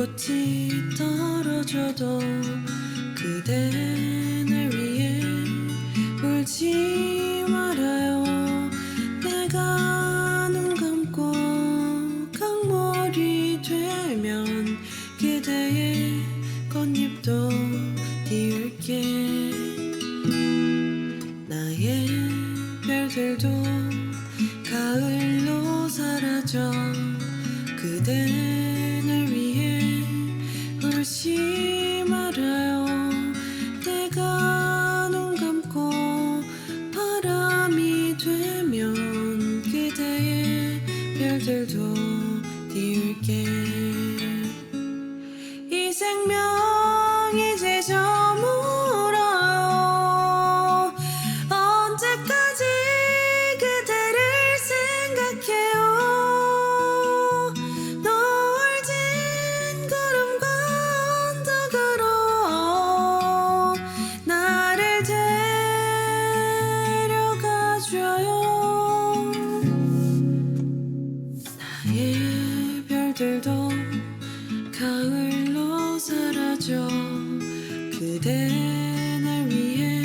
꽃이 떨어져도 그대 날 위해 울지 말아요. 내가 눈 감고 강물이 되면 그대의 꽃잎도 띄울게. 나의 별들도 가을로 사라져 그대 날 위해 별들도 띄울게. 이 생명 나의 별들도 가을로 사라져 그대 날 위해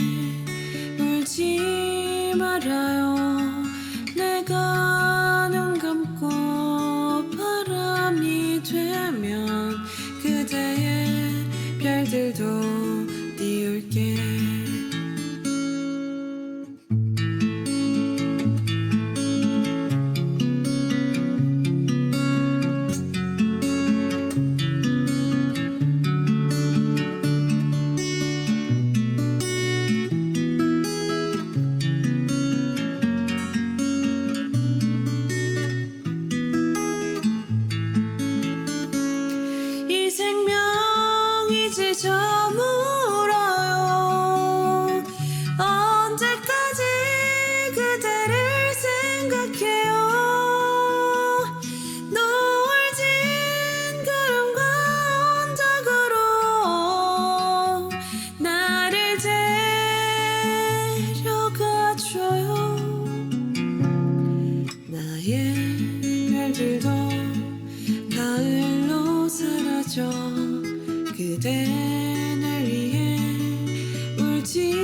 울지 말아요. 내가 눈 감고 바람이 되면 그대의 별들도 물어요. 언제까지 그대를 생각해요? 노을 진 구름과 언덕으로 나를 데려가줘요. 나의 별들도 가을로 사라져 그대 beauty